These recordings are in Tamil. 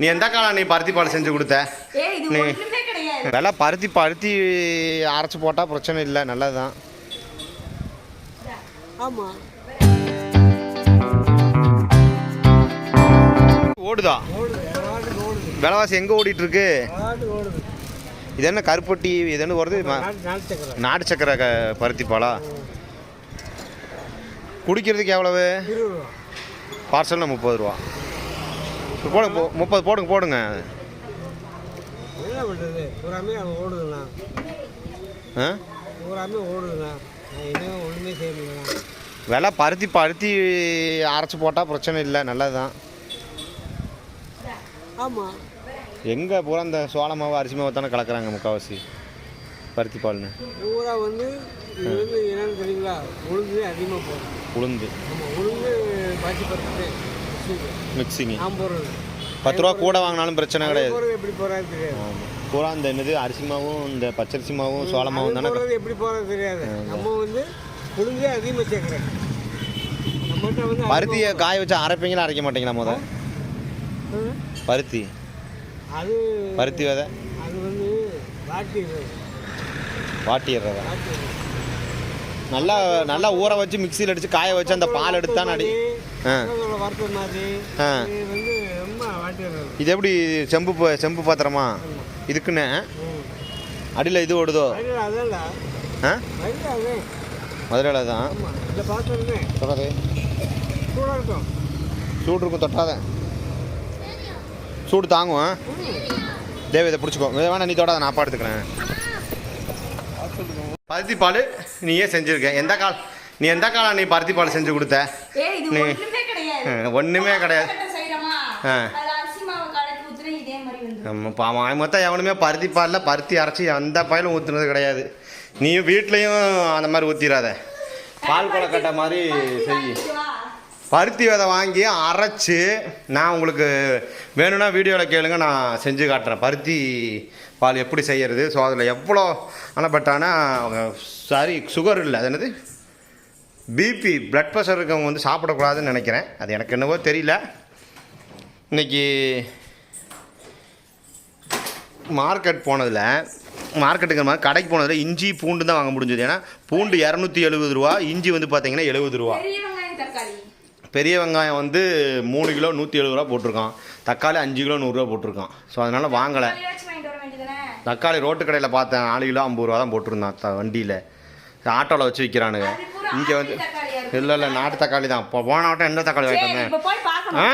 நீ எந்த காலம் நீ பருத்தி பால் செஞ்சு கொடுத்த? நீ- விலை பருத்தி பருத்தி அரைச்சி போட்டால் பிரச்சனை இல்லை நல்லது தான் ஆமா. ஓடுதா? விலைவாசி எங்கே ஓடிட்டு இருக்கு இது என்ன கருப்பட்டி இது என்ன வருது? நாட்டு சக்கரை பருத்தி பாலா? குடிக்கிறதுக்கு எவ்வளவு? பார்சல்னா முப்பது ரூபா. போடுங்க முப்பது போடுங்க போடுங்க. என்ன பண்ணுறது பூராமே ஓடுதுண்ணா. ஆ? பூராமே ஓடுதுண்ணா. என்ன ஒன்றுமே செய்ய முடியலண்ணா. விலை பருத்தி பருத்தி அரைச்சி போட்டால் பிரச்சனை இல்லை நல்லது தான் ஆமாம் எங்கே பூரா இந்த சோள மாவு அரிசி மாவு தானே கலக்குறாங்க முக்கால்வாசி பருத்தி பால்னு? பூரா வந்து இது வந்து என்னன்னு தெரியுங்களா? உளுந்து அதிகமாக போடும் உளுந்து. ஆமாம் உளுந்து பாசி பருப்பு போடுறது பத்து ரூபா கூட வாங்கினாலும் பிரச்சனை கிடையாது. எப்படி போகிறது தெரியாது. பூரா இந்த என்னது அரிசி மாவும் இந்த பச்சரிசி மாவும் சோள மாவும் தானே எப்படி போகிறது தெரியாது. நம்ம வந்து உளுந்தே அதிகமாக சேர்க்குறேன். நம்மகிட்ட வந்து பருத்தியை காய வச்சு அரைப்பீங்களா அரைக்க மாட்டீங்களா முத. பருத்தி. அது பருத்தி விதை? அது வந்து வாட்டி வாட்டிடுறதா வாட்டி நல்லா நல்லா ஊற வச்சு மிக்சியில் அடிச்சு காய வச்சு அந்த பால் எடுத்தா நடி வறுத்த மாதிரி. வந்து ரொம்ப இது எப்படி செம்பு செம்பு பாத்திரமா? இதுக்குன்னு? அடியில் இது ஓடுதோ? மதுரையில் தான் இருக்கும். சூடு இருக்கும் தொட்டாத. சூடு தாங்கும்? தேவை இதை பிடிச்சிக்கோ. வேணா நீ தொடாத நான் அப்பா எடுத்துக்கிறேன். பருத்தி பால் நீயே செஞ்சுருக்க. எந்த கால்? நீ எந்த காலம் நீ பருத்தி பால் செஞ்சு கொடுத்த நீ- ஒண்ணுமே கிடையாது ஆ, ஒண்ணுமே கிடையாது. கொழுக்கட்டை செய்றோமா? ஆ. அது அரிசி மாவு கலக்கி ஊத்துனா இதே மாதிரி வந்துரும். நம்ம பாவம் மொத்தம் எவனுமே பருத்தி பாலில் பருத்தி அரைச்சி எந்த பாயிலும் ஊற்றுனது கிடையாது நீ வீட்லேயும் அந்த மாதிரி ஊற்றிடாத பால் கொலக்கட்டை மாதிரி செய். பருத்தி விதை வாங்கி அரைச்சி நான் உங்களுக்கு வேணும்னா வீடியோவில் கேளுங்க நான் செஞ்சு காட்டுறேன் பருத்தி பால் எப்படி செய்யறது ஸோ அதில் எவ்வளோ ஆனால் பட் ஆனால் சாரி சுகர் இல்லை அது என்னது பிபி பிளட் ப்ரெஷர் இருக்கவங்க வந்து சாப்பிடக்கூடாதுன்னு நினைக்கிறேன். அது எனக்கு என்னவோ தெரியல. இன்னைக்கு மார்க்கெட் போனதில் மார்க்கெட்டுங்கிற மாதிரி கடைக்கு போனதில் இஞ்சி பூண்டு தான் வாங்க முடிஞ்சது. ஏன்னா பூண்டு இரநூத்தி எழுபது ரூபா இஞ்சி வந்து பார்த்தீங்கன்னா எழுபது ரூபா. பெரிய வெங்காயம் வந்து மூணு கிலோ நூற்றி எழுபது ரூபா போட்டிருக்கான். தக்காளி அஞ்சு கிலோ நூறுரூவா போட்டிருக்கான். ஸோ அதனால் வாங்கலை? தக்காளி ரோட்டு கடையில் பார்த்தேன். நாலு கிலோ ஐம்பது ரூபா தான் போட்டிருந்தான். வண்டியில். ஆட்டோவில் வச்சு விற்கிறானுங்க இங்கே வந்து. இல்லை இல்லை நாட்டு தக்காளி தான் இப்போ போன ஆட்டம் எந்த தக்காளி வாங்கிட்டு வந்தேன். ஆ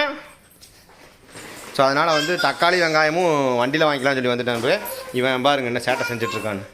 ஸோ அதனால் வந்து தக்காளி வெங்காயமும் வண்டியில் வாங்கிக்கலாம்னு சொல்லி வந்துட்டேன் இவன் பாருங்க என்ன சேட்டை செஞ்சுட்ருக்கான்னு